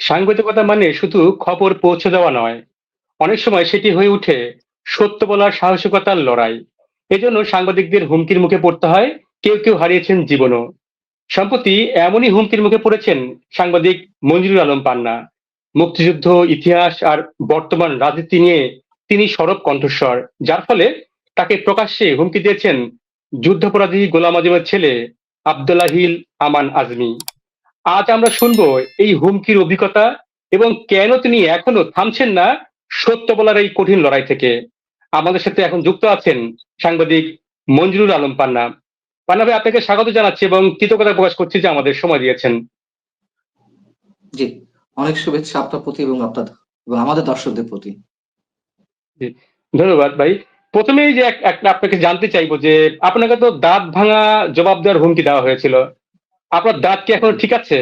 সাংবাদিকতা মানে শুধু খবর পৌঁছে দেওয়া নয়। অনেক সময় সেটি হয়ে উঠে সত্য বলার সাহসিকতার লড়াই। এজন্য সাংবাদিকদের হুমকির মুখে পড়তে হয়, কেউ কেউ হারিয়েছেন জীবনও। সম্প্রতি এমনই হুমকির মুখে পড়েছেন সাংবাদিক মঞ্জুরুল আলম পান্না। মুক্তিযুদ্ধ, ইতিহাস আর বর্তমান রাজনীতি নিয়ে তিনি সরব কণ্ঠস্বর, যার ফলে তাকে প্রকাশ্যে হুমকি দিয়েছেন যুদ্ধাপরাধী গোলাম আজমের ছেলে আবদুল্লাহিল আমান আজমি। আজ আমরা শুনব এই হুমকির অভিজ্ঞতা এবং কেন তিনি এখনও থামছেন না সত্য বলার এই কঠিন লড়াই থেকে। আমাদের সাথে এখন যুক্ত আছেন সাংবাদিক মঞ্জুরুল আলম পান্না। পান্না ভাই আপনাকে স্বাগত জানাচ্ছি এবং কৃতজ্ঞতা প্রকাশ করছি যে আমাদের সময় দিয়েছেন। জি অনেক শুভেচ্ছা আপনার প্রতি এবং আপনার এবং আমাদের দর্শকদের প্রতি। ধন্যবাদ ভাই। প্রথমেই যে এক- একটা আপনাকে জানতে চাইব যে আপনাকে তো দাঁত ভাঙা জবাব দেওয়ার হুমকি দেওয়া হয়েছিল। আপনার দাঁত কি এখন ঠিক আছে?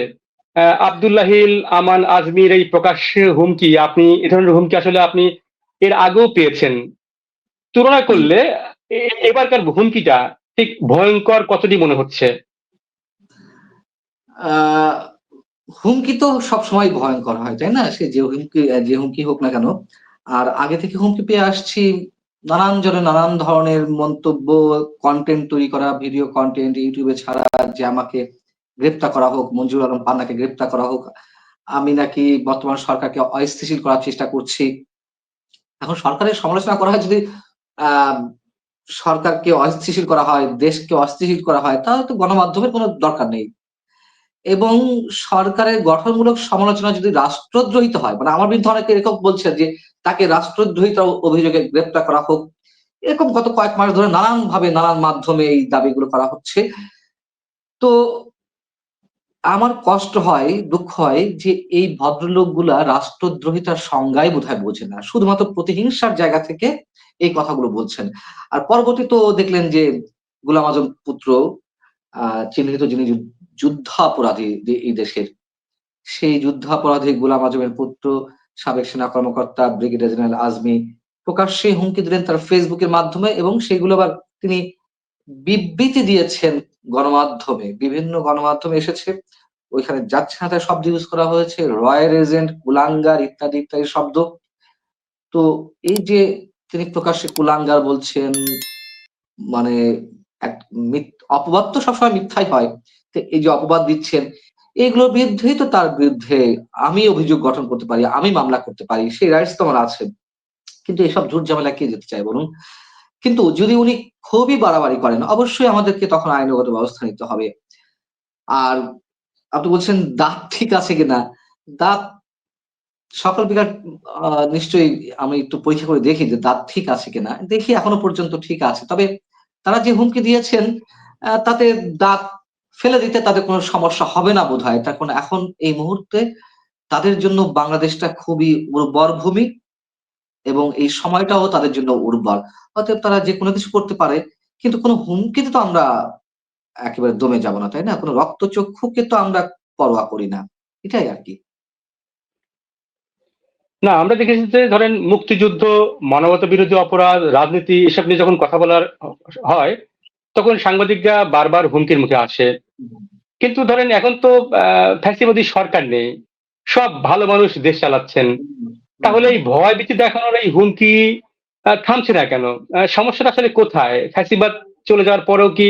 আব্দুল্লাহিল আমান আজমির, এই প্রকাশ্যে হুমকি, আপনি, এ ধরনের হুমকি আসলে আপনি এর আগেও পেয়েছেন। তুলনা করলে এবারকার হুমকিটা ঠিক ভয়ঙ্কর কতটি মনে হচ্ছে? হুমকি তো সবসময় ভয়ঙ্কর হয়, তাই না? সে যে হুমকি যে হুমকি হোক না কেন। আর আগে থেকে হুমকি পেয়ে আসছি, নানান জনে নানান ধরনের মন্তব্য কন্টেন্ট তৈরি করা ভিডিও কন্টেন্ট ইউটিউবে ছাড়া যে আমাকে গ্রেপ্তার করা হোক, মঞ্জুর আলম পান্নাকে গ্রেপ্তার করা হোক, আমি নাকি বর্তমান সরকারকে অস্থিতিশীল করার চেষ্টা করছি। এখন সরকারের সমালোচনা করা হয় যদি সরকারকে অস্থিতিশীল করা হয়, দেশকে অস্থিতিশীল করা হয়, তাহলে তো গণমাধ্যমের কোনো দরকার নেই। এবং সরকারের গঠনমূলক সমালোচনা যদি রাষ্ট্রদ্রোহিত হয় মানে আমার বিরুদ্ধে অনেকে এরকম বলছে যে, তাকে রাষ্ট্রদ্রোহিত অভিযোগে গ্রেপ্তার করা হোক, এরকম গত কয়েক মাস ধরে নানান ভাবে নানান মাধ্যমে এই দাবিগুলো করা হচ্ছে। তো আমার কষ্ট হয়, দুঃখ হয় যে এই ভদ্রলোকগুলা রাষ্ট্রদ্রোহিতার সংজ্ঞাই বোধহয় বোঝে না। শুধুমাত্র প্রতিহিংসার জায়গা থেকে এই কথাগুলো বলছেন। আর পরবর্তী তো দেখলেন যে গুলাম আজম পুত্র চিহ্নিত যিনি যুদ্ধাপরাধী এই দেশের, সেই যুদ্ধাপরাধী গুলাম আজমের পুত্র, সাবেক সেনা কর্মকর্তা, ব্রিগেডিয়ার জেনারেল আজমি প্রকাশ্যে হুমকি দিলেন তার ফেসবুকের মাধ্যমে এবং সেগুলো আবার তিনি বিবৃতি দিয়েছেন গণমাধ্যমে, বিভিন্ন গণমাধ্যমে এসেছে। ওইখানে যাচ্ছে না তাই শব্দ ইউজ করা হয়েছে রয়্যাল এজেন্ট কুলাঙ্গার ইত্যাদি ইত্যাদি শব্দ। তো এই যে তিনি প্রকাশ্যে কুলাঙ্গার বলছেন মানে এক অপবাদ তো সবসময় মিথ্যাই হয় এই যে অপবাদ দিচ্ছেন এইগুলোর বিরুদ্ধেই তো তার বিরুদ্ধে আমি অভিযোগ গঠন করতে পারি, আমি মামলা করতে পারি, সেই রাইটস তো আমার আছে। কিন্তু এসব ঝুট ঝামেলা কে যেতে চায় বলুন? কিন্তু যদি উনি খুবই বাড়াবাড়ি করেন অবশ্যই আমাদেরকে তখন আইনগত ব্যবস্থা নিতে হবে। আর আপনি বলছেন দাঁত ঠিক আছে কিনা? দাঁত সকল আহ, নিশ্চয়ই আমি একটু পরীক্ষা করে দেখি যে দাঁত ঠিক আছে কিনা। দেখি এখনও পর্যন্ত ঠিক আছে। তবে তারা যে হুমকি দিয়েছেন তাতে দাঁত ফেলে দিতে তাদের কোনো সমস্যা হবে না বোধ হয় কারণ এখন এই মুহূর্তে তাদের জন্য বাংলাদেশটা খুবই উর্বর ভূমি। এবং এই সময়টাও তাদের জন্য উর্বর। অতএব তারা যে কোনো কিছু করতে পারে, কিন্তু কোনো হুমকিতে তো আমরা একেবারে দমে যাব না, তাই না? কোনো রক্তচক্ষুকে তো আমরা পরোয়া করি না। এটাই আর কি। না, আমরা দেখেছি যে ধরেন মুক্তিযুদ্ধ, মানবতা বিরোধী অপরাধ, রাজনীতি, এসব নিয়ে যখন কথা বলার হয়, তখন সাংবাদিকরা বারবার হুমকির মুখে আসে। কিন্তু ধরেন এখন তো ফ্যাসিবাদী সরকার নেই। সব ভালো মানুষ দেশ চালাচ্ছেন। তাহলে এই ভয় ভীতি দেখানোর এই হুমকি থামছে না কেন? সমস্যাটা আসলে কোথায়? ফ্যাসিবাদ চলে যাওয়ার পরেও কি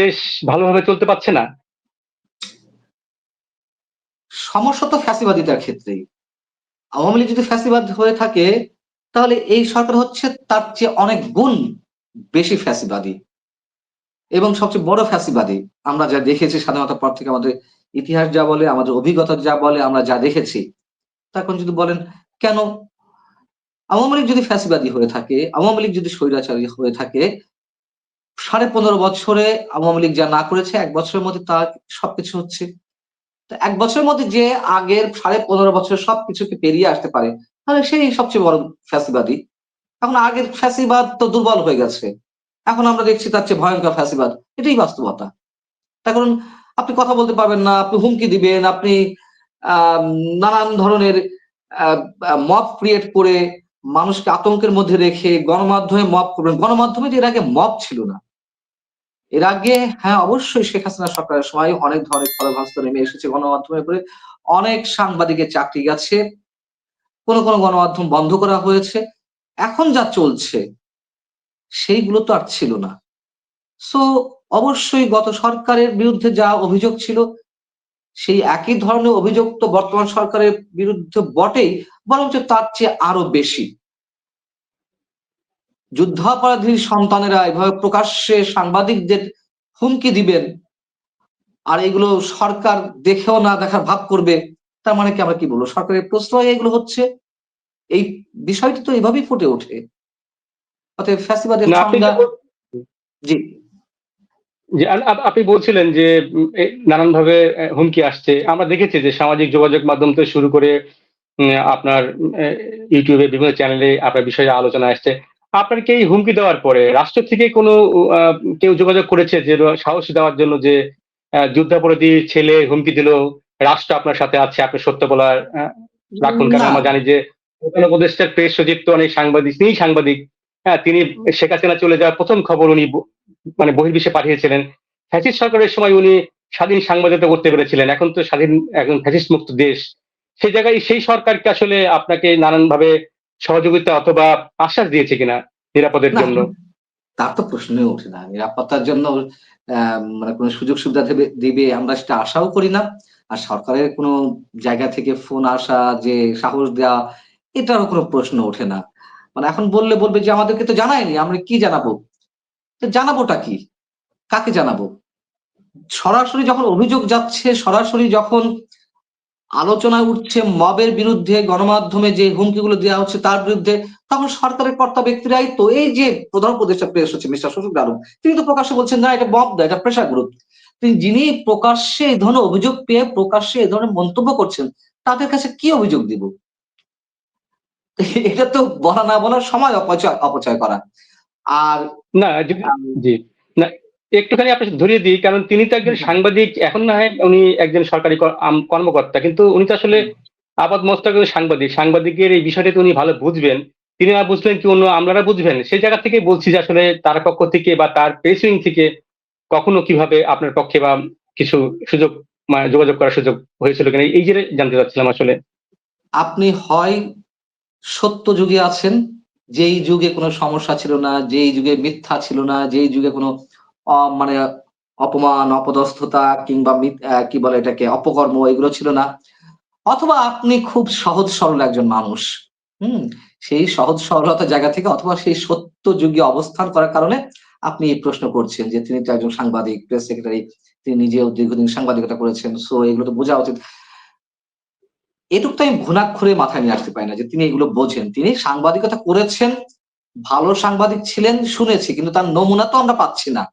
দেশ ভালোভাবে চলতে পারছে না? সমস্যা তো ফ্যাসিবাদীদের ক্ষেত্রেই। আওয়ামী লীগ যদি ফ্যাসিবাদ হয়ে থাকে, তাহলে এই সরকার হচ্ছে তার চেয়ে অনেক গুণ বেশি ফ্যাসিবাদী এবং সবচেয়ে বড় ফ্যাসিবাদী। আমরা যা দেখেছি স্বাধীনতার পর থেকে আমাদের ইতিহাস যা বলে, আমাদের অভিজ্ঞতা যা বলে, আমরা যা দেখেছি তখন যদি বলেন কেন? আওয়ামী লীগ যদি ফ্যাসিবাদী হয়ে থাকে, আওয়ামী লীগ যদি স্বৈরাচারী হয়ে থাকে, সাড়ে পনেরো বছরে আওয়ামী লীগ যা না করেছে, এক বছরের মধ্যে তার সবকিছু হচ্ছে। এক বছরের মধ্যে যে আগের সাড়ে পনেরো বছর সবকিছুকে পেরিয়ে আসতে পারে, তাহলে সেই সবচেয়ে বড় ফ্যাসিবাদী। এখন আগের ফ্যাসিবাদ তো দুর্বল হয়ে গেছে। এখন আমরা দেখছি তার চেয়ে ভয়ঙ্কর ফ্যাসিবাদ। এটাই বাস্তবতা। তার কারণ আপনি কথা বলতে পারবেন না, আপনি হুমকি দিবেন, আপনি নানান ধরনের মব ক্রিয়েট করে মানুষকে আতঙ্কের মধ্যে রেখে গণমাধ্যমে মব করবেন গণমাধ্যমে এর আগে মব ছিল না। এর আগে হ্যাঁ অবশ্যই শেখ হাসিনা সরকারের সময় অনেক ধরনের খড়গহস্ত নেমে এসেছে গণমাধ্যমের উপরে অনেক সাংবাদিকের চাকরি গেছে। কোনো কোনো গণমাধ্যম বন্ধ করা হয়েছে। এখন যা চলছে, সেইগুলো তো আর ছিল না। সো অবশ্যই গত সরকারের বিরুদ্ধে যা অভিযোগ ছিল সেই একই ধরনের অভিযোগ তো বর্তমান সরকারের বিরুদ্ধে বটেই বরঞ্চ তার চেয়ে আরও বেশি। যুদ্ধাপরাধীর সন্তানেরা এভাবে প্রকাশ্যে সাংবাদিকদের হুমকি দিবেন আর এগুলো সরকার দেখেও না দেখার ভাব করবে তার মানে কি আমরা কি বলব? সরকারের প্রশ্রয় এগুলো হচ্ছে এই বিষয়টি তো এভাবেই ফুটে ওঠে। অতএব ফ্যাসিবাদের জি। যে আপ- আপ- আপনি বলছিলেন যে নানানভাবে হুমকি আসছে। আমরা দেখেছি যে সামাজিক যোগাযোগ মাধ্যম থেকে শুরু করে আপনার ইউটিউবে বিভিন্ন চ্যানেলে আপনার বিষয়ে আলোচনা আসছে। আপনার কি হুমকি দেওয়ার পরে রাষ্ট্র থেকে কোনো কেউ যোগাযোগ করেছে যে সাহস দেওয়ার জন্য যে যুদ্ধাপরাধী ছেলে হুমকি দিল রাষ্ট্র আপনার সাথে আছে আপনি সত্য বলার রাখুন কারণ আমরা জানি যে প্রধান উপদেষ্টার প্রেস সচিব তো অনেক সাংবাদিক তিনি সাংবাদিক হ্যাঁ তিনি শেখ হাসিনা চলে যাওয়ার প্রথম খবর উনি মানে বহির্বিশ্বে পাঠিয়েছিলেন। ফ্যাসিস্ট সরকারের সময় উনি স্বাধীন সাংবাদিকতা করতে পেরেছিলেন। এখন তো স্বাধীন এখন ফ্যাসিস্ট মুক্ত দেশ। সেই জায়গায় সেই সরকারকে আসলে আপনাকে নানানভাবে সহযোগিতা অথবা আশ্বাস দিয়েছে কিনা নিরাপদের জন্য? তার তো প্রশ্নই ওঠে না। নিরাপত্তার জন্য মানে কোনো সুযোগ সুবিধা দেবে দিবে আমরা সেটা আশাও করি না। আর সরকারের কোনো জায়গা থেকে ফোন আসা যে সাহস দেওয়া এটারও কোনো প্রশ্ন ওঠে না। মানে এখন বললে বলবে যে আমাদেরকে তো জানায়নি আমরা কি জানাব? জানাবোটা কি? কাকে জানাব? সরাসরি যখন অভিযোগ যাচ্ছে, সরাসরি যখন আলোচনায় উঠছে, মবের বিরুদ্ধে গণমাধ্যমে যে হুমকিগুলো দেওয়া হচ্ছে তার বিরুদ্ধে, তখন সরকারের কর্তা ব্যক্তিরাই তো এই যে প্রধান উপদেষ্টা প্রেস হচ্ছে, মিস্টার শশীক আলম, তিনি তো প্রকাশ্যে বলছেন, না, এটা মব এটা প্রেশার গ্রুপ তিনি যিনি প্রকাশ্যে এই ধরনের অভিযোগ পেয়ে প্রকাশ্যে এই ধরনের মন্তব্য করছেন, তাদের কাছে কি অভিযোগ দিব? এটা তো বলা না বলার সময় অপচয় অপচয় করা। আর না জি। না একটুখানি আপনার ধরিয়ে দিই কারণ তিনি তো একজন সাংবাদিক এখন না হয় উনি একজন সরকারি কর- কর্মকর্তা কিন্তু উনি তো আসলে আপাত মস্তক সাংবাদিক। সাংবাদিকের এই বিষয়টা উনি ভালো বুঝবেন। তিনি না বুঝলেন কি অন্য আমলারা বুঝবেন? সেই জায়গা থেকে বলছি যে আসলে তার পক্ষ থেকে বা তার প্রেসিং থেকে কখনো কীভাবে আপনার পক্ষে বা কিছু সুযোগ মানে যোগাযোগ করার সুযোগ হয়েছিল কিনা এই যে জানতে চাচ্ছিলাম আসলে। আপনি হয় সত্য যুগে আছেন যেই যুগে কোনো সমস্যা ছিল না, যেই যুগে মিথ্যা ছিল না, যেই যুগে কোনো মানে অপমান, অপদস্থতা কিংবা কি বলে এটাকে, অপকর্ম এগুলো ছিল না। অথবা আপনি খুব সহজ সরল একজন মানুষ, হুম? সেই সহজ সরলতার জায়গা থেকে অথবা সেই সত্য যুগে অবস্থান করার কারণে আপনি এই প্রশ্ন করছেন যে তিনি তো একজন সাংবাদিক, প্রেস সেক্রেটারি, তিনি নিজেও দীর্ঘদিন সাংবাদিকতা করেছেন, সো এগুলো তো বোঝা উচিত। এটুক তো আমি ঘুণাক্ষরে মাথায় নিয়ে আসতে পারি না যে তিনি এগুলো বোঝেন। তিনি সাংবাদিকতা করেছেন, ভালো সাংবাদিক ছিলেন, শুনেছি, কিন্তু তার নমুনা তো আমরা পাচ্ছি না।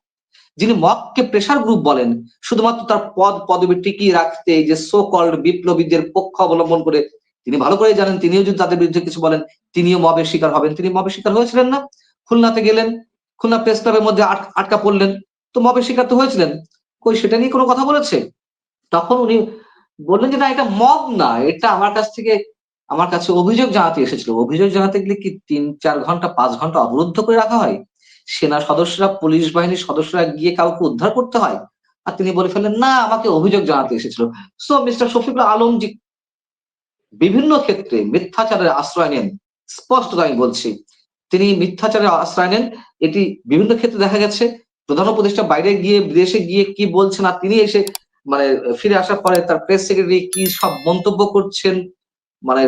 যিনি মককে প্রেসার গ্রুপ বলেন, শুধুমাত্র তার পদ, পদবি টিকিয়ে রাখতে যে সো কল্ড বিপ্লবীদের পক্ষ অবলম্বন করে তিনি ভালো করে জানেন, তিনিও যদি তাদের বিরুদ্ধে কিছু বলেন, তিনিও মবের শিকার হবেন। তিনি মবের শিকার হয়েছিলেন না। খুলনাতে গেলেন, খুলনা প্রেস ক্লাবের মধ্যে আট- আটকা পড়লেন। তো মবের শিকার তো হয়েছিলেন। কই, সেটা নিয়ে কোনো কথা বলেছে? তখন উনি বললেন যে না, এটা মব না, এটা আমার কাছ থেকে, আমার কাছে অভিযোগ জানাতে এসেছিল। অভিযোগ জানাতে গেলে কি তিন, চার ঘণ্টা, পাঁচ ঘণ্টা অবরুদ্ধ করে রাখা হয়? সেনা সদস্যরা, পুলিশ বাহিনীর সদস্যরা গিয়ে কাউকে উদ্ধার করতে হয়? আর তিনি বলে ফেললেন, না, আমাকে অভিযোগ জানাতে এসেছিল। সো মিস্টার শফিকুল আলমজি বিভিন্ন ক্ষেত্রে মিথ্যাচারের আশ্রয় নেন স্পষ্ট আমি বলছি, তিনি মিথ্যাচারের আশ্রয় নেন, এটি বিভিন্ন ক্ষেত্রে দেখা গেছে। প্রধান উপদেষ্টা বাইরে গিয়ে, বিদেশে গিয়ে কি বলছেন আর তিনি এসে মানে ফিরে আসার পরে তার প্রেস সেক্রেটারি কি সব মন্তব্য করছেন? মানে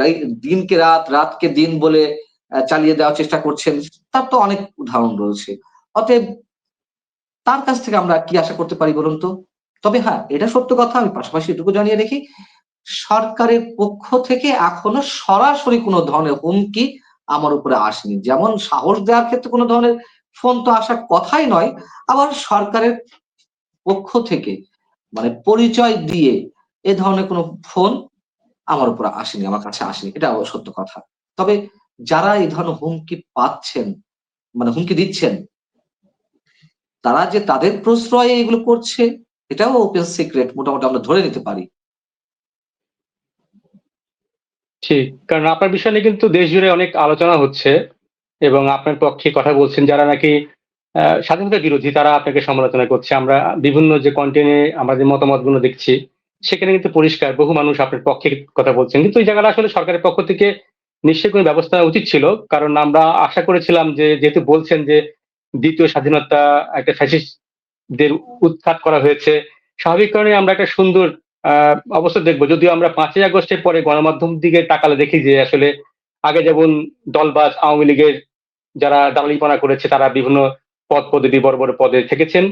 দিনকে রাত, রাতকে দিন বলে চালিয়ে দেওয়ার চেষ্টা করছেন। তার তো অনেক উদাহরণ রয়েছে। অতএব, তার কাছ থেকে আমরা কি আশা করতে পারি বলুন তো? তবে হ্যাঁ এটা সত্য কথা, আমি পাশাপাশি এটুকু জানিয়ে রেখি, সরকারের পক্ষ থেকে এখনও সরাসরি কোনো ধরনের হুমকি আমার উপরে আসেনি। যেমন সাহস দেওয়ার ক্ষেত্রে কোনো ধরনের ফোন তো আসার কথাই নয়, আবার সরকারের পক্ষ থেকে মানে পরিচয় দিয়ে এ ধরনের কোনো ফোন আমার উপর আসেনি, আমার কাছে আসেনি। এটা সত্য কথা। তবে যারা এই ধরনের হুমকি পাচ্ছেন মানে হুমকি দিচ্ছেন, তারা যে তাদের প্রশ্রয়ে এগুলো করছে, এটাও ওপেন সিক্রেট মোটামুটি আমরা ধরে নিতে পারি। ঠিক। কারণ আপনার বিষয় নিয়ে কিন্তু দেশ জুড়ে অনেক আলোচনা হচ্ছে এবং আপনার পক্ষে কথা বলছেন যারা নাকি স্বাধীনতা বিরোধী তারা আপনাকে সমালোচনা করছে। আমরা বিভিন্ন যে কন্টেন্টে আমরা যে মতামতগুলো দেখছি, সেখানে কিন্তু পরিষ্কার বহু মানুষ আপনার পক্ষে কথা বলছেন। কিন্তু এই জায়গাটা আসলে সরকারের পক্ষ থেকে নিশ্চয়ই কোনো ব্যবস্থা উচিত ছিল। কারণ আমরা আশা করেছিলাম যে, যেহেতু বলছেন যে দ্বিতীয় স্বাধীনতা একটা ফ্যাসিস্টদের উৎখাত করা হয়েছে, স্বাভাবিক কারণে আমরা একটা সুন্দর অবস্থা দেখব। যদিও আমরা পাঁচই আগস্টের পরে গণমাধ্যম দিকে তাকালে দেখি যে আসলে আগে যেমন দলবাজ আওয়ামী লীগের যারা দালালিপনা করেছে, তারা বিভিন্ন পদ পদবি বড় বড় পদে থেকেছেন।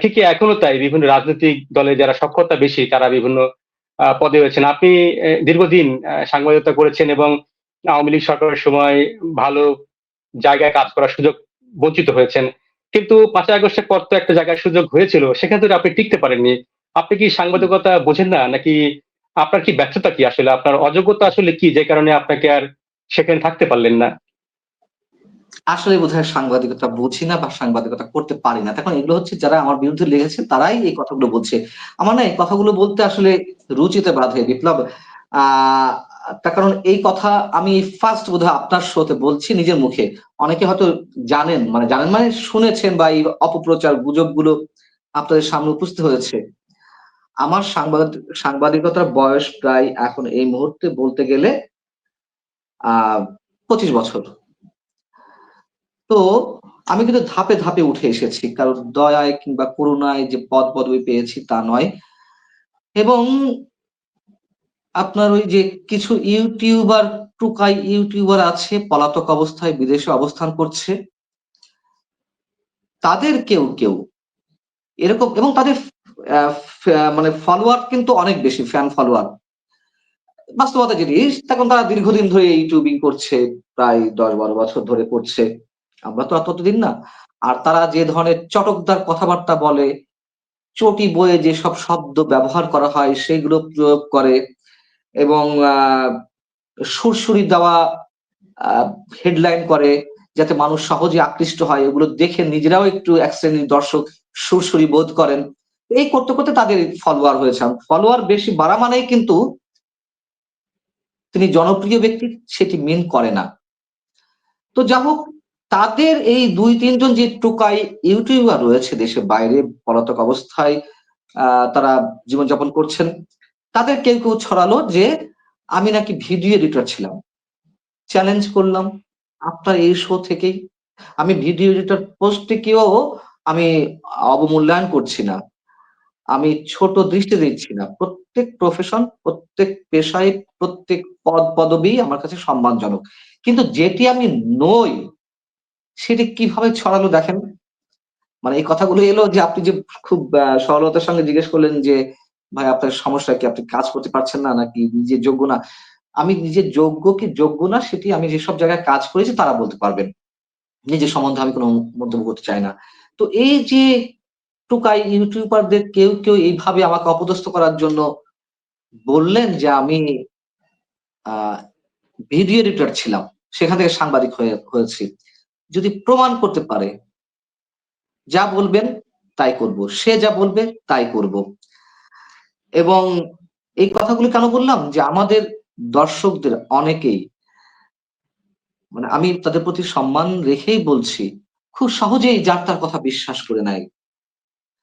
ঠিকই এখনও তাই বিভিন্ন রাজনৈতিক দলে যারা সক্ষমতা বেশি, তারা বিভিন্ন পদে রয়েছেন। আপনি দীর্ঘদিন সাংবাদিকতা করেছেন এবং আওয়ামী লীগ সরকারের সময় ভালো জায়গায় কাজ করার সুযোগ বঞ্চিত হয়েছেন। কিন্তু পাঁচই আগস্টের পর তো একটা জায়গায় সুযোগ হয়েছিল, সেখান থেকে আপনি টিকতে পারেননি। আপনি কি সাংবাদিকতা বোঝেন না? নাকি আপনার কি ব্যর্থতা কি আসলে? আপনার অযোগ্যতা আসলে কি? যে কারণে আপনাকে আর সেখানে থাকতে পারলেন না। আসলে বোধহয় সাংবাদিকতা বুঝি না বা সাংবাদিকতা করতে পারি না। তখন এগুলো হচ্ছে যারা আমার বিরুদ্ধে লেগেছে তারাই এই কথাগুলো বলছে। আমার না এই কথাগুলো বলতে আসলে রুচিতে বাধে বিপ্লব। আহ তার কারণ এই কথা আমি ফার্স্ট বোধহয় আপনার শোতে বলছি নিজের মুখে। অনেকে হয়তো জানেন মানে জানেন মানে শুনেছেন বা এই অপপ্রচার গুজবগুলো আপনাদের সামনে উপস্থিত হয়েছে। আমার সাংবাদিক, সাংবাদিকতার বয়স প্রায় এখন এই মুহূর্তে বলতে গেলে আহ পঁচিশ বছর। তো আমি কিন্তু ধাপে ধাপে উঠে এসেছি, কারণ দয়ায় কিংবা করুণায় যে পদ পদবি পেয়েছি তা নয়। এবং আপনার ওই যে কিছু ইউটিউবার, টুকাই ইউটিউবার আছে, পলাতক অবস্থায় বিদেশে অবস্থান করছে, তাদের কেউ কেউ এরকম, এবং তাদের মানে ফলোয়ার কিন্তু অনেক বেশি ফ্যান ফলোয়ার বাস্তবতা জিনিস, তখন তারা দীর্ঘদিন ধরে ইউটিউবিং করছে, প্রায় দশ বারো বছর ধরে করছে। আমরা তো আর ততদিন না। আর তারা যে ধরনের চটকদার কথাবার্তা বলে, চটি বয়ে যে সব শব্দ ব্যবহার করা হয়, সেগুলো প্রয়োগ করে এবং সুরসুরি দেওয়া হেডলাইন করে যাতে মানুষ সহজে আকৃষ্ট হয়। এগুলো দেখে নিজেরাও একটু এক শ্রেণির দর্শক সুরসুরি বোধ করেন। এই করতে করতে তাদের ফলোয়ার হয়েছে। ফলোয়ার বেশি বাড়া মানেই কিন্তু তিনি জনপ্রিয় ব্যক্তি, সেটি মিন করে না। তো যা হোক তাদের এই দুই, তিনজন যে টোকাই ইউটিউবার রয়েছে দেশের বাইরে, পলাতক অবস্থায় তারা জীবনযাপন করছেন, তাদের কেউ কেউ ছড়ালো যে, আমি নাকি ভিডিও এডিটর ছিলাম। চ্যালেঞ্জ করলাম, আপনার এই শো থেকেই। আমি ভিডিও এডিটর পোস্টে কেউ আমি অবমূল্যায়ন করছি না। আমি ছোট দৃষ্টি দিচ্ছি না। প্রত্যেক প্রফেশন প্রত্যেক পেশায়, প্রত্যেক পদ, পদবি আমার কাছে সম্মানজনক। কিন্তু যেটি আমি নই সেটি কীভাবে ছড়ালো দেখেন? মানে এই কথাগুলো এলো যে আপনি যে খুব সরলতার সঙ্গে জিজ্ঞেস করলেন যে, ভাই, আপনার সমস্যা কি? আপনি কাজ করতে পারছেন না নাকি নিজে যোগ্য না? আমি নিজে যোগ্য কি যোগ্য না সেটি আমি যেসব জায়গায় কাজ করেছি তারা বলতে পারবেন। নিজের সম্বন্ধে আমি কোনো মন্তব্য করতে চাই না। তো এই যে টুকাই ইউটিউবারদের কেউ কেউ এইভাবে আমাকে অপদস্থ করার জন্য বললেন যে আমি ভিডিও এডিটর ছিলাম, সেখান থেকে সাংবাদিক হয়ে, হয়েছি। যদি প্রমাণ করতে পারে, যা বলবেন তাই করব, সে যা বলবে তাই করব। এবং এই কথাগুলি কেন বললাম? যে আমাদের দর্শকদের অনেকেই মানে আমি তাদের প্রতি সম্মান রেখেই বলছি, খুব সহজেই যার তার কথা বিশ্বাস করে নেয়।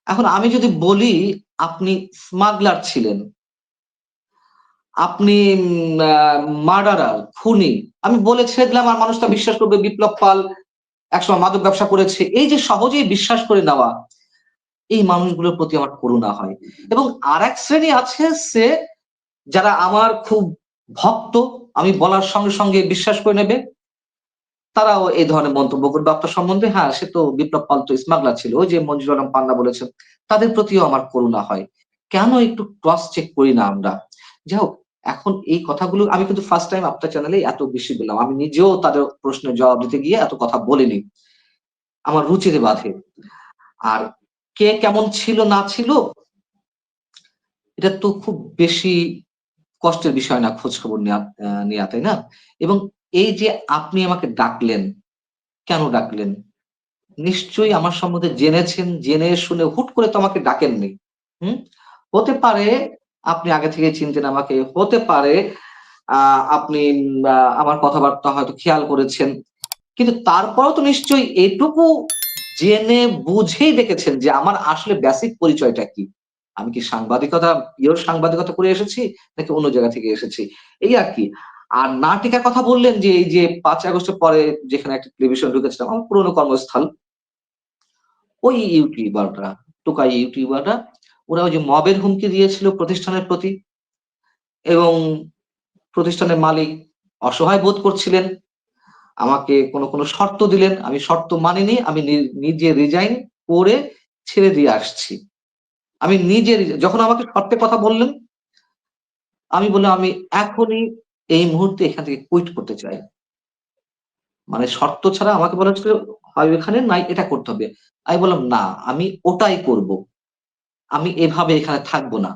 এখন আমি যদি বলি, আপনি স্মাগলার ছিলেন, আপনি মার্ডারার, খুনি, আমি বলে ছেড়ে দিলাম আর মানুষটা বিশ্বাস করবে বিপ্লব পাল একসময় মাদক ব্যবসা করেছে, এই যে সহজেই বিশ্বাস করে নেওয়া, এই মানুষগুলোর প্রতি আমার করুণা হয়। এবং আর এক শ্রেণি আছে সে যারা আমার খুব ভক্ত, আমি বলার সঙ্গে সঙ্গে বিশ্বাস করে নেবে। তারাও এই ধরনের মন্তব্য করবে। আপনার সম্বন্ধে হ্যাঁ সে তো বিপ্লব পাল তো স্মাগলার ছিল, ওই যে মঞ্জুর আলম পান্না বলেছেন, তাদের প্রতিও আমার করুণা হয়। কেন একটু ক্রস চেক করি না আমরা? যাই হোক এখন এই কথাগুলো আমি কিন্তু ফার্স্ট টাইম আপনার চ্যানেলে এত বেশি বললাম। আমি নিজেও তাদের প্রশ্নের জবাব দিতে গিয়ে এত কথা বলিনি। আমার রুচিতে বাধে। আর কে কেমন ছিল না ছিল, এটা তো খুব বেশি কষ্টের বিষয় না খোঁজ খবর নেওয়া তাই না? এবং এই যে আপনি আমাকে ডাকলেন, কেন ডাকলেন? নিশ্চয়ই আমার সম্বন্ধে জেনেছেন, জেনে শুনে হুট করে তো আমাকে ডাকেননি। হুম? হতে পারে আপনি আগে থেকে চিনতেন আমাকে। হতে পারে আপনি আমার কথাবার্তা হয়তো খেয়াল করেছেন। কিন্তু তারপরও তো নিশ্চয়ই এটুকু জেনে বুঝেই দেখেছেন যে আমার আসলে বেসিক পরিচয়টা কি। আমি কি সাংবাদিকতা পিওর সাংবাদিকতা করে এসেছি, নাকি অন্য জায়গা থেকে এসেছি? এই আর কি। আর নাটিকার কথা বললেন যে এই যে পাঁচ আগস্টের পরে যেখানে একটা টেলিভিশন ঢুকেছিলাম, আমার পুরোনো কর্মস্থল। ওই ইউটিউবাররা টোকাই ইউটিউবাররা ওরা ওই যে মবের হুমকি দিয়েছিল প্রতিষ্ঠানের প্রতি এবং প্রতিষ্ঠানের মালিক অসহায় বোধ করছিলেন। আমাকে কোনো কোনো শর্ত দিলেন। আমি শর্ত মানিনি, আমি নিজে রিজাইন করে ছেড়ে দিয়ে আসছি। আমি নিজে যখন আমাকে শর্তে কথা বললেন, আমি বললাম, আমি এখনই এই মুহূর্তে এখান থেকে কুইট করতে চাই। মানে শর্ত ছাড়া আমাকে বলা হচ্ছিল হয় এখানে নাই, এটা করতে হবে। আমি বললাম, না, আমি ওটাই করব। আমি এভাবে এখানে থাকব না।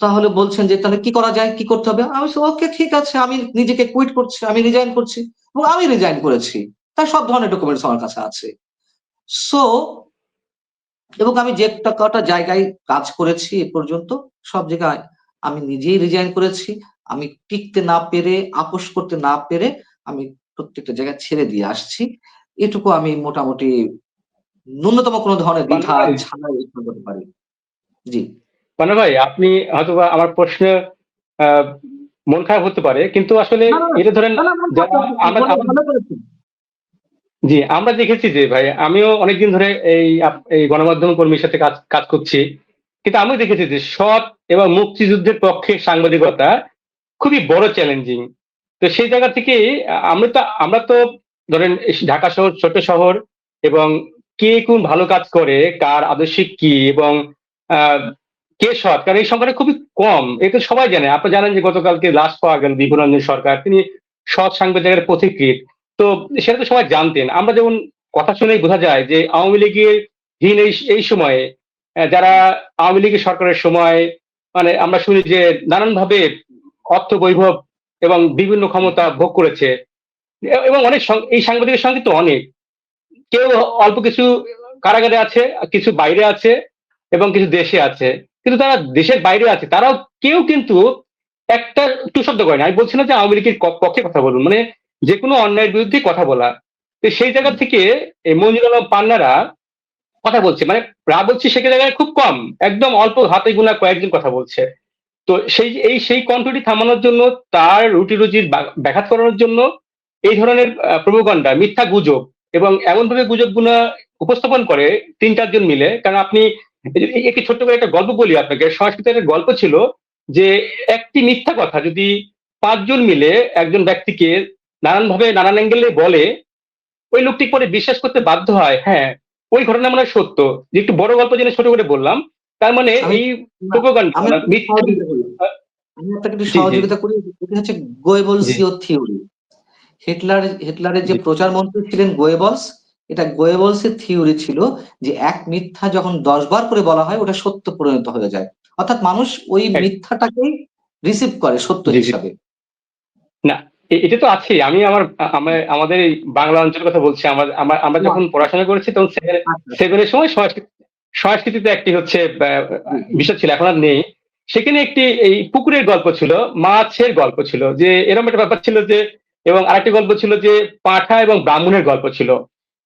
তাহলে বলছেন যে, তাহলে কি করা যায়? কি করতে হবে? আমি ওকে, ঠিক আছে। আমি নিজেকে কুইট করছি, আমি রিজাইন করছি এবং আমি রিজাইন করেছি। তার সব ধরনের ডকুমেন্টস আমার কাছে আছে। সো এবং আমি যে কটা জায়গায় কাজ করেছি এ পর্যন্ত, সব জায়গায় আমি নিজেই রিজাইন করেছি। আমি টিকতে না পেরে, আপোষ করতে না পেরে আমি প্রত্যেকটা জায়গায় ছেড়ে দিয়ে আসছি। এটুকু আমি মোটামুটি ন্যূনতম কোনো ধরনের দ্বিধা ছাড়াই করতে পারি জি মানে ভাই আপনি হয়তো আমার প্রশ্ন মন খারাপ হতে পারে কিন্তু আসলে। এটা ধরেন। জি আমরা দেখেছি যে ভাই আমিও অনেকদিন ধরে এই এই গণমাধ্যম কর্মীর সাথে কাজ কাজ করছি কিন্তু আমিও দেখেছি যে সৎ এবং মুক্তিযুদ্ধের পক্ষে সাংবাদিকতা খুবই বড় চ্যালেঞ্জিং তো সেই জায়গা থেকে আমরা তো আমরা তো ধরেন ঢাকা শহর ছোট শহর এবং কে কোন ভালো কাজ করে, কার আদর্শিক কি এবং কে সৎ? কারণ এই সংখ্যাটা খুবই কম। এ তো সবাই জানে। আপনি জানেন যে গতকালকে লাশ পাওয়া গেল বিপুরঞ্জন সরকার। তিনি সৎ সাংবাদিকের পথিকৃত তো সেটা তো সবাই জানতেন। আমরা যেমন কথা শুনেই বোঝা যায় যে আওয়ামী লীগের হীন এই এই সময়ে যারা আওয়ামী লীগের সরকারের সময় মানে আমরা শুনি যে নানানভাবে অর্থ বৈভব এবং বিভিন্ন ক্ষমতা ভোগ করেছে। এবং অনেক এই সাংবাদিকের সঙ্গে তো অনেক। কেউ অল্প কিছু কারাগারে আছে, কিছু বাইরে আছে এবং কিছু দেশে আছে। কিন্তু তারা দেশের বাইরে আছে, তারাও কেউ কিন্তু একটা টু শব্দ করে না। আমি বলছি না যে আওয়ামী লীগের পক্ষে কথা বলুন মানে যে কোনো অন্যায়ের বিরুদ্ধে কথা বলা। তো সেই জায়গা থেকে এই মঞ্জুর আলম পান্নারা কথা বলছে মানে রা বলছি সে জায়গায় খুব কম, একদম অল্প হাতে গোনা কয়েকজন কথা বলছে। তো সেই, এই সেই কণ্ঠটি থামানোর জন্য, তার রুটি রুজির ব্যাঘাত করানোর জন্য এই ধরনের প্রবগণ্ডা মিথ্যা গুজব এবং এমন ভাবে গুজবগুলো উপস্থাপন করে তিন চারজন মিলে। কারণ আপনি একটি ছোট্ট করে একটা গল্প বলি আপনাকে। সংস্কৃতের একটা গল্প ছিল যে একটি মিথ্যা কথা যদি পাঁচজন মিলে একজন ব্যক্তিকে নানান ভাবে নানান অ্যাঙ্গেলে বলে ওই লোকটি পরে বিশ্বাস করতে বাধ্য হয় হ্যাঁ ওই ঘটনা মানে সত্য। যে একটু বড় গল্প জেনে ছোট করে বললাম তার মানে এই প্রোপাগান্ডা মিথ্যা। আমি আপনাকে একটু। সহযোগিতা করি। এটি হচ্ছে গোয়েবলসীয় থিওরি হিটলার হিটলারের যে প্রচার মন্ত্রী ছিলেন গোয়েবলস এটা গোয়েবলসের থিওরি ছিল যে এক মিথ্যা যখন দশ বার করে বলা হয় ওটা সত্য পরিণত হয়ে যায়। অর্থাৎ মানুষ ওই মিথ্যাটাকেই রিসিভ করে সত্য। হিসাবে। না এটা তো আছে আমি আমার আমাদের এই বাংলা অঞ্চলের কথা বলছি। আমার আমার যখন পড়াশোনা করেছি তখন সেভেন- আচ্ছা, সেভেনের সময় সংস্কৃতি সংস্কৃতিতে একটি হচ্ছে বিষয় ছিল এখন আর নেই। সেখানে একটি এই পুকুরের গল্প ছিল মাছের গল্প ছিল যে এরকম একটা ব্যাপার ছিল যে এবং আরেকটি গল্প ছিল যে পাঠা এবং ব্রাহ্মণের গল্প ছিল।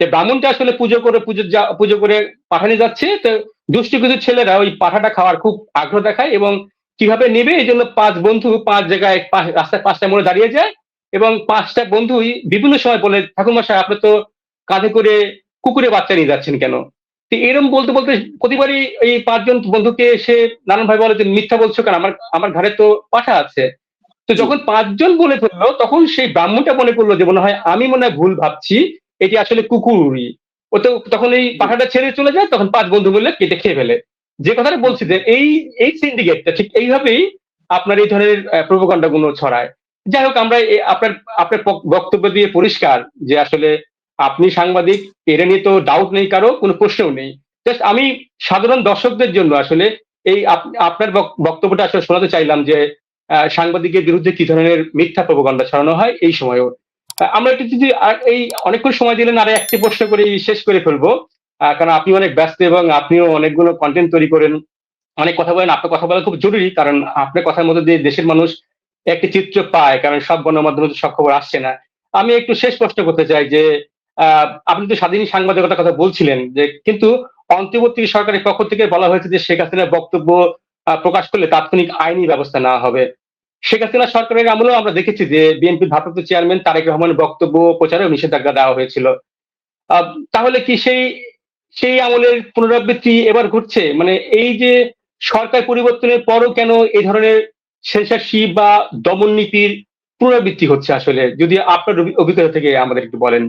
যে ব্রাহ্মণটা আসলে পুজো করে, পুজো পুজো করে পাঠানে যাচ্ছে। তো দুষ্টি কিছু ছেলেরা ওই পাঠাটা খাওয়ার খুব আগ্রহ দেখায় এবং কীভাবে নেবে এই জন্য পাঁচ বন্ধু পাঁচ জায়গায় রাস্তায় পাঁচটা মোড়ে দাঁড়িয়ে যায় এবং পাঁচটা বন্ধুই বিভিন্ন সময় বলে, ঠাকুরমশাই, আপনি তো কাঁধে করে কুকুরে বাচ্চা নিয়ে যাচ্ছেন কেন? তো এরকম বলতে বলতে প্রতিবারই এই পাঁচজন বন্ধুকে এসে নানান ভাবে বলে যে, মিথ্যা বলছো কেন? আমার আমার ঘরে তো পাঠা আছে। তো যখন পাঁচজন বলে ফেলল তখন সেই ব্রাহ্মণটা মনে করল যে মনে হয় আমি মনে হয় ভুল ভাবছি। এটি আসলে কুকুরই। ও তো তখন এই পাঠাটা ছেড়ে চলে যায় তখন পাঁচ বন্ধু মিলে কেটে খেয়ে ফেলে। যে কথাটা বলছি যে এই এই সিন্ডিকেটটা ঠিক এইভাবেই আপনার এই ধরনের প্রবকাণ্ডা গুলো ছড়ায়। যাই হোক আমরা আপনার আপনার বক্তব্য দিয়ে পরিষ্কার যে আসলে আপনি সাংবাদিক এটা নিয়ে তো ডাউট নেই কারও কোনো প্রশ্নও নেই। জাস্ট আমি সাধারণ দর্শকদের জন্য আসলে এই আপ- আপনার বক্তব্যটা আসলে শোনাতে চাইলাম যে সাংবাদিকের বিরুদ্ধে কি ধরনের মিথ্যা প্রবকাণ্ডা ছড়ানো হয়? এই সময়ও। আমরা একটু যদি এই অনেকক্ষণ সময় দিলেন, আর একটি প্রশ্ন করে শেষ করে ফেলব। কারণ আপনি অনেক ব্যস্ত এবং আপনিও অনেকগুলো কন্টেন্ট তৈরি করেন। অনেক কথা বলেন, আপনার কথা বলা খুব জরুরি, কারণ আপনার কথার মধ্যে দিয়ে দেশের মানুষ একটি চিত্র পায়, কারণ সব গণমাধ্যমে সব খবর আসছে না। আমি একটু শেষ প্রশ্ন করতে চাই যে আপনি তো স্বাধীন সাংবাদিকতার কথা বলছিলেন যে, কিন্তু অন্তর্বর্তী সরকারের পক্ষ থেকে বলা হয়েছে যে শেখ হাসিনার বক্তব্য প্রকাশ করলে তাৎক্ষণিক আইনি ব্যবস্থা নেওয়া হবে। শেখ হাসিনা সরকারের আমলেও আমরা দেখেছি যে বিএনপির ভারপ্রাপ্ত চেয়ারম্যান তারেক রহমানের বক্তব্য প্রচারেও নিষেধাজ্ঞা দেওয়া হয়েছিল। তাহলে কি সেই সেই আমলের পুনরাবৃত্তি এবার ঘটছে? মানে এই যে সরকার পরিবর্তনের পরও কেন এই ধরনের সেন্সারশিপ বা দমন নীতির পুনরাবৃত্তি হচ্ছে আসলে? যদি আপনার অভিজ্ঞতা থেকে আমাদের একটু বলেন।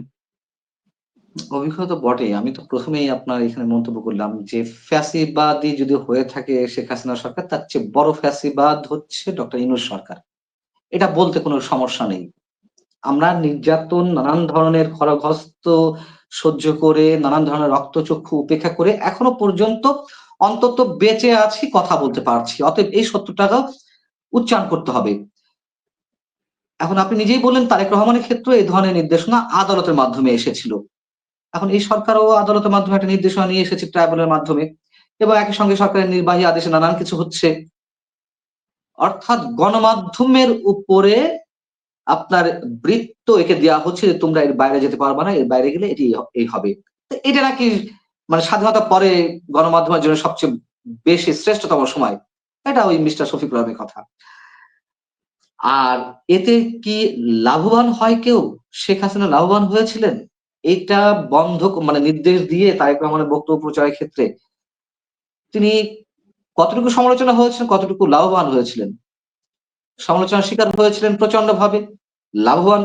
অভিজ্ঞতা তো বটেই। আমি তো প্রথমেই আপনার এখানে মন্তব্য করলাম যে, ফ্যাসিবাদী যদি হয়ে থাকে শেখ হাসিনা সরকার, তার চেয়ে বড় ফ্যাসিবাদ হচ্ছে ডক্টর ইনুস সরকার। এটা বলতে কোনো সমস্যা নেই। আমরা নির্যাতন, নানান ধরনের খরগস্ত সহ্য করে, নানান ধরনের রক্তচক্ষু উপেক্ষা করে এখনও পর্যন্ত অন্তত বেঁচে আছি, কথা বলতে পারছি। অতএব এই সত্যটাকে উচ্চারণ করতে হবে। এখন আপনি নিজেই বললেন তারেক রহমানের ক্ষেত্রে এই ধরনের নির্দেশনা আদালতের মাধ্যমে এসেছিল। এখন এই সরকারও আদালতের মাধ্যমে একটা নির্দেশনা নিয়ে এসেছে ট্রাইব্যুনালের মাধ্যমে। এবং একই সঙ্গে সরকারের নির্বাহী আদেশে নানান কিছু হচ্ছে। অর্থাৎ গণমাধ্যমের উপরে আপনার বৃত্ত একে দেওয়া হচ্ছে যে তোমরা এর বাইরে যেতে পারবে না, এর বাইরে গেলে এটি এই হবে। এটা নাকি মানে স্বাধীনতা পরে গণমাধ্যমের জন্য সবচেয়ে বেশি শ্রেষ্ঠতম সময়? এটা ওই মিস্টার শফিক রহমের কথা। আর এতে কি লাভবান হয় কেউ? শেখ হাসিনা লাভবান হয়েছিলেন? এটা বন্ধ মানে নির্দেশ দিয়ে তারেক রহমানের বক্তব্য প্রচারের ক্ষেত্রে তিনি কতটুকু সমালোচনা হয়েছেন, কতটুকু লাভবান হয়েছিলেন? সমালোচনার শিকার হয়েছিলেন প্রচণ্ড ভাবে লাভবান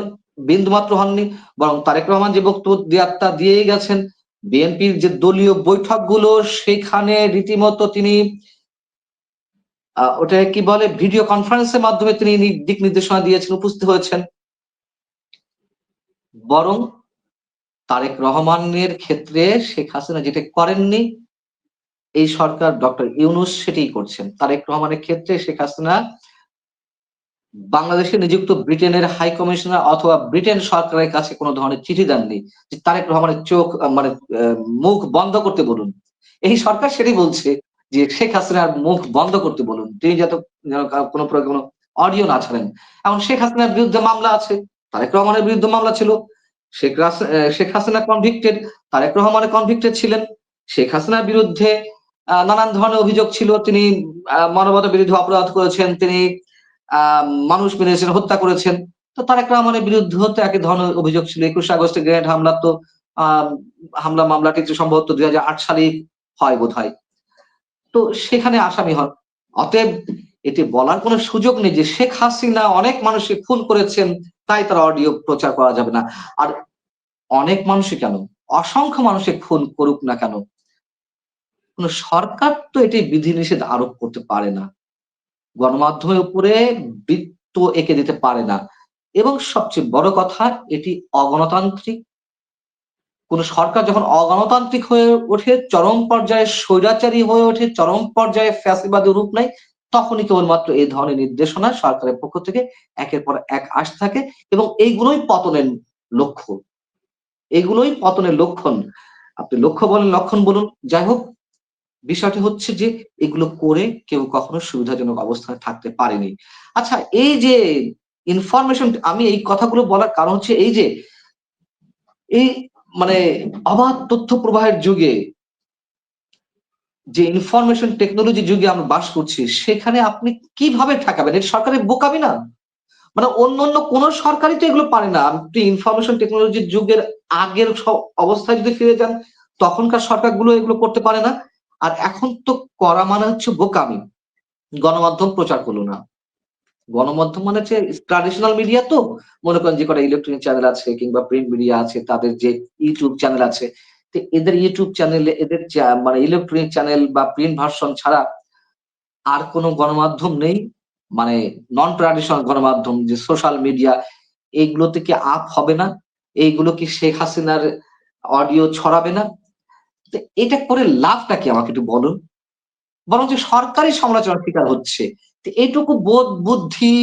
বিন্দুমাত্র হননি, বরং তারেক রহমান যে বক্তব্য তা দিয়েই গেছেন, বিএনপির যে দলীয় বৈঠকগুলো, সেখানে রীতিমতো তিনি ওটা কি বলে, ভিডিও কনফারেন্সের মাধ্যমে তিনি দিক নির্দেশনা দিয়েছেন, উপস্থিত হয়েছেন। বরং তারেক রহমানের ক্ষেত্রে শেখ হাসিনা যেটা করেননি, এই সরকার ডক্টর ইউনুস সেটাই করছেন। তারেক রহমানের ক্ষেত্রে শেখ হাসিনা বাংলাদেশে নিযুক্ত ব্রিটেনের হাই কমিশনার অথবা ব্রিটেন সরকারের কাছে কোনো ধরনের চিঠি দেননি যে তারেক রহমানের চোখ মানে মুখ বন্ধ করতে বলুন। এই সরকার সেটাই বলছে যে শেখ হাসিনার মুখ বন্ধ করতে বলুন। তিনি যাতে কোনো কোনো অডিও না ছাড়েন। এখন শেখ হাসিনার বিরুদ্ধে মামলা আছে, তারেক রহমানের বিরুদ্ধে মামলা ছিল। শেখ শেখ হাসিনা কনভিক্টেড তারেক রহমানের কনভিক্টেড ছিলেন। শেখ হাসিনার বিরুদ্ধে নানান ধরনের অভিযোগ ছিল। তিনি মানবতা বিরুদ্ধে অপরাধ করেছেন, তিনি মানুষ মেরেছেন হত্যা করেছেন। তো তারেক রহমানের বিরুদ্ধে তো একই ধরনের অভিযোগ ছিল। একুশে আগস্টে গ্রেনেড হামলা তো হামলা মামলাটি সম্ভবত দুই হাজার আট সালেই হয় বোধ হয় তো সেখানে আসামি হন। অতএব এটি বলার কোনো সুযোগ নেই যে শেখ হাসিনা অনেক মানুষকে খুন করেছেন, তাই তার অডিও প্রচার করা যাবে না। আর অনেক মানুষই কেন? অসংখ্য মানুষে খুন করুক না কেন? কোন সরকার তো এটি বিধিনিষেধ আরোপ করতে পারে না। গণমাধ্যমের উপরে বৃত্ত এঁকে দিতে পারে না। এবং সবচেয়ে বড় কথা, এটি অগণতান্ত্রিক। কোন সরকার যখন অগণতান্ত্রিক হয়ে ওঠে, চরম পর্যায়ে স্বৈরাচারী হয়ে ওঠে, চরম পর্যায়ে ফ্যাসিবাদী রূপ নেয় তখনই কেবলমাত্র এই ধরনের নির্দেশনা সরকারের পক্ষ থেকে একের পর এক আসতে থাকে এবং এইগুলোই পতনের লক্ষ্য এগুলোই পতনের লক্ষণ। আপনি লক্ষ্য বলেন, লক্ষণ বলুন। যাই হোক, বিষয়টি হচ্ছে যে এগুলো করে কেউ কখনো সুবিধাজনক অবস্থানে থাকতে পারেনি। আচ্ছা এই যে ইনফরমেশন আমি এই কথাগুলো বলার কারণ হচ্ছে এই যে, এই মানে অবাধ তথ্য প্রবাহের যুগে যে ইনফরমেশন টেকনোলজি যুগে আমরা বাস করছি, সেখানে আপনি কীভাবে ঠেকাবেন? এটা সরকারের বোকামি না? মানে অন্য অন্য কোন সরকারই তো এগুলো পারে না। আপনি ইনফরমেশন টেকনোলজির যুগের আগের অবস্থায় যদি ফিরে যান, তখনকার সরকারগুলো এগুলো করতে পারে না। আর এখন তো করা মানে হচ্ছে বোকামি। গণমাধ্যম প্রচার করল না। গণমাধ্যম মানে হচ্ছে ট্রাডিশনাল মিডিয়া তো। মনে করেন যে কটা ইলেকট্রনিক চ্যানেল আছে, কিংবা প্রিন্ট মিডিয়া আছে, তাদের যে ইউটিউব চ্যানেল আছে তো এদের ইউটিউব চ্যানেলে এদের মানে ইলেকট্রনিক চ্যানেল বা প্রিন্ট ভার্সন ছাড়া আর কোনো গণমাধ্যম নেই মানে নন ট্রাডিশনাল গণমাধ্যম যে সোশ্যাল মিডিয়া এইগুলোতে কি আপ হবে না? এইগুলো কি শেখ হাসিনার অডিও ছড়াবে না? এটা করে লাভটা কি আমাকে একটু বলুন? বরং যে সরকারি সমালোচনার শিকার হচ্ছে এইটুকু বোধ, বুদ্ধি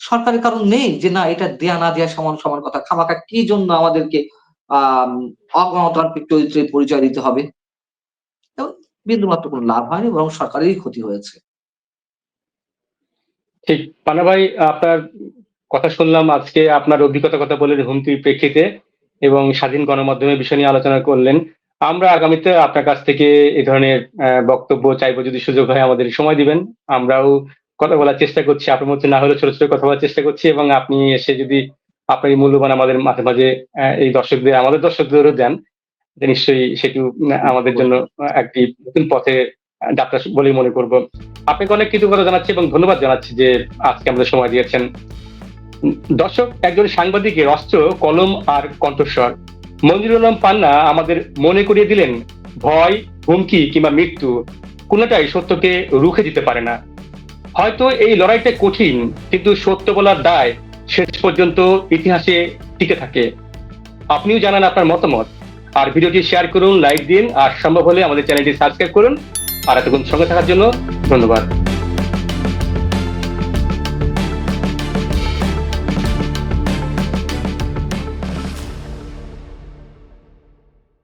সরকারের কারণ নেই যে না, এটা দেয়া না দেয়া সমান সমান কথা। খামাকা কি জন্য আমাদেরকে অগণতান্ত্রিক চরিত্রের পরিচয় দিতে হবে। এবং বিন্দুমাত্র কোনো লাভ হয়নি, বরং সরকারেরই ক্ষতি হয়েছে। ঠিক। পানা ভাই, আপনার কথা শুনলাম আজকে আপনার অভিজ্ঞতার কথা বলে হুমকির প্রেক্ষিতে এবং স্বাধীন গণমাধ্যমের বিষয় নিয়ে আলোচনা করলেন। আমরা আগামীতে আপনার কাছ থেকে এই ধরনের বক্তব্য চাইব যদি সুযোগ হয়, আমাদের সময় দিবেন। আমরাও কথা বলার চেষ্টা করছি। আপনার মধ্যে না হলে ছোট ছোট কথা বলার চেষ্টা করছি এবং আপনি এসে যদি আপনার এই মূল্যবান আমাদের মাঝে মাঝে এই দর্শকদের, আমাদের দর্শকদেরও দেন। নিশ্চয়ই সেটি আমাদের জন্য একটি নতুন পথে যাত্রা বলেই মনে করব। আপনাকে অনেক কৃতজ্ঞতা জানাচ্ছি এবং ধন্যবাদ জানাচ্ছি যে আজকে আমাদের সময় দিয়েছেন। দর্শক, একজন সাংবাদিকের অস্ত্র, কলম আর কণ্ঠস্বর। মঞ্জুরুল আলম পান্না আমাদের মনে করিয়ে দিলেন, ভয়, হুমকি কিংবা মৃত্যু কোনোটাই সত্যকে রুখে দিতে পারে না। হয়তো এই লড়াইটা কঠিন, কিন্তু সত্য বলার দায় শেষ পর্যন্ত ইতিহাসে টিকে থাকে। আপনিও জানান আপনার মতামত। আর ভিডিওটি শেয়ার করুন, লাইক দিন, আর সম্ভব হলে আমাদের চ্যানেলটি সাবস্ক্রাইব করুন। আর এতক্ষণ সঙ্গে থাকার জন্য ধন্যবাদ।